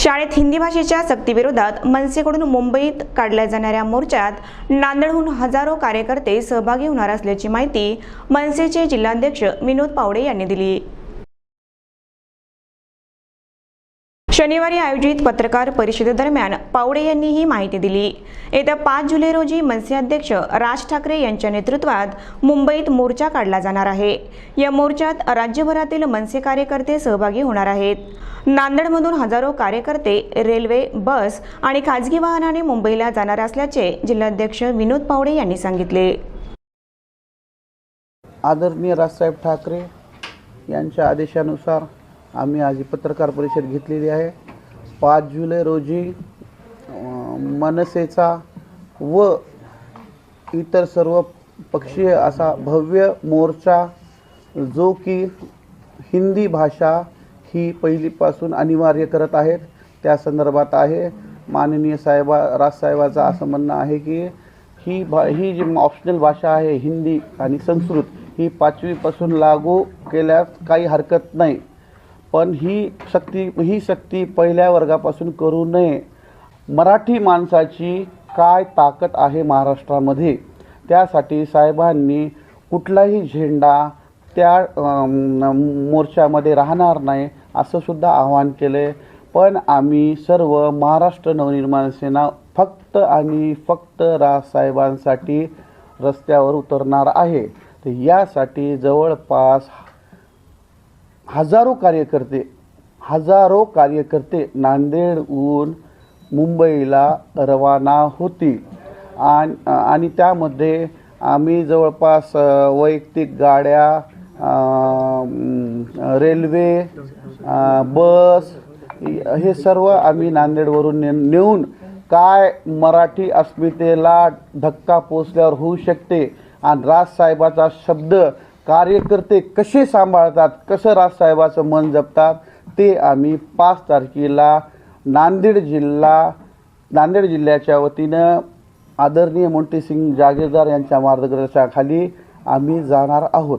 शाळेत हिंदी भाषेच्या सक्तीविरोधात मनसेकडून मुंबईत काढल्या जाणाऱ्या मोर्चात नांदेडहून हजारो कार्यकर्ते सहभागी होणार असल्याची माहिती मनसेचे जिल्हाध्यक्ष विनोद पावडे यांनी दिली. शनिवारी आयोजित पत्रकार परिषदेदरम्यान पावडे यांनी ही माहिती दिली. येत्या पाच जुलै रोजी मनसे अध्यक्ष राज ठाकरे यांच्या नेतृत्वात मुंबईत मोर्चा काढला जाणार आहे. या मोर्चात राज्यभरातील मनसे कार्यकर्ते सहभागी होणार आहेत. नांदेडमधून हजारो कार्यकर्ते रेल्वे बस आणि खाजगी वाहनाने मुंबईला जाणार असल्याचे जिल्हाध्यक्ष विनोद पावडे यांनी सांगितले. आदरणीय राजसाहेब ठाकरे यांच्या आदेशानुसार आम्ही आज पत्रकार परिषद घेतलेली आहे. पाच जुलै रोजी मनसेचा व इतर सर्व पक्षीय असा भव्य मोर्चा जो की हिंदी भाषा ही पहिलीपासून अनिवार्य करत आहेत त्या संदर्भात आहे. माननीय साहेबा राजसाहेबाचं असं म्हणणं आहे की ही भा ही जी ऑप्शनल भाषा आहे हिंदी आणि संस्कृत ही पाचवीपासून लागू केल्यास काही हरकत नाही. पण ही सक्ती ही सक्ती पहिल्या वर्गापासून करू नये. मराठी माणसाची काय ताकद आहे महाराष्ट्रामध्ये? त्यासाठी साहेबांनी कुठलाही झेंडा त्या मोर्चामध्ये राहणार नाही असं सुद्धा आवाहन केले पण आम्ही सर्व महाराष्ट्र नवनिर्माण सेना फक्त आणि फक्त राजसाहेबांसाठी रस्त्यावर उतरणार आहे. तर यासाठी जवळपास हजारो कार्यकर्ते हजारो कार्यकर्ते नांदेडहून मुंबईला रवाना होतील. आणि आणि त्यामध्ये आम्ही जवळपास वैयक्तिक गाड्या रेल्वे बस हे सर्व आम्ही नांदेडवरून ने नेऊन काय मराठी अस्मितेला धक्का पोचल्यावर होऊ शकते? आणि राजसाहेबाचा शब्द कार्यकर्ते कसे सांभाळतात कसं राजसाहेबाचं मन जपतात ते आम्ही पाच तारखेला नांदेड जिल्हा नांदेड जिल्ह्याच्या वतीनं आदरणीय मोंटीसिंग जागीरदार यांच्या मार्गदर्शनाखाली आम्ही जाणार आहोत.